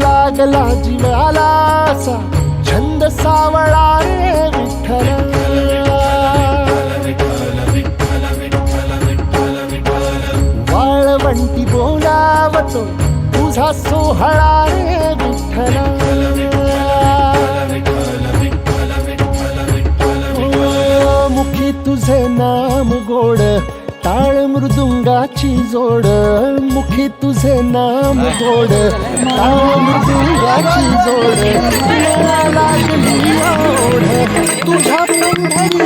लागला जीवाला छंद सावळा रे विठ्ठल वाळवंटी बोलावतो तुझा सोहळा रे विठ्ठल तुझे नाम गोड टाळ मृदुंगाची जोड मुखी तुझे नाम गोड टाळ मृदुंगाची जोड लागली ओढ तुझ्या पंढरी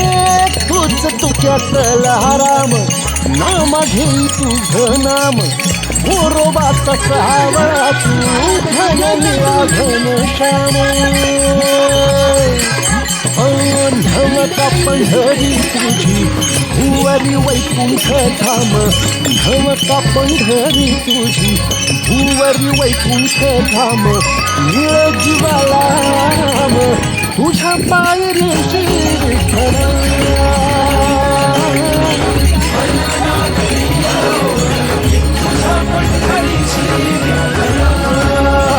तूच तुझ्यात हराम नाम घेई तुझ नाम. गोरोबा तसावा तू घन निराघन श्याम. धमका पंढरी तुझी भुवरी वैकुंठ धाम. धमका पंढरी तुझी भुवरी वैकुंठ धाम. निळ जीवाला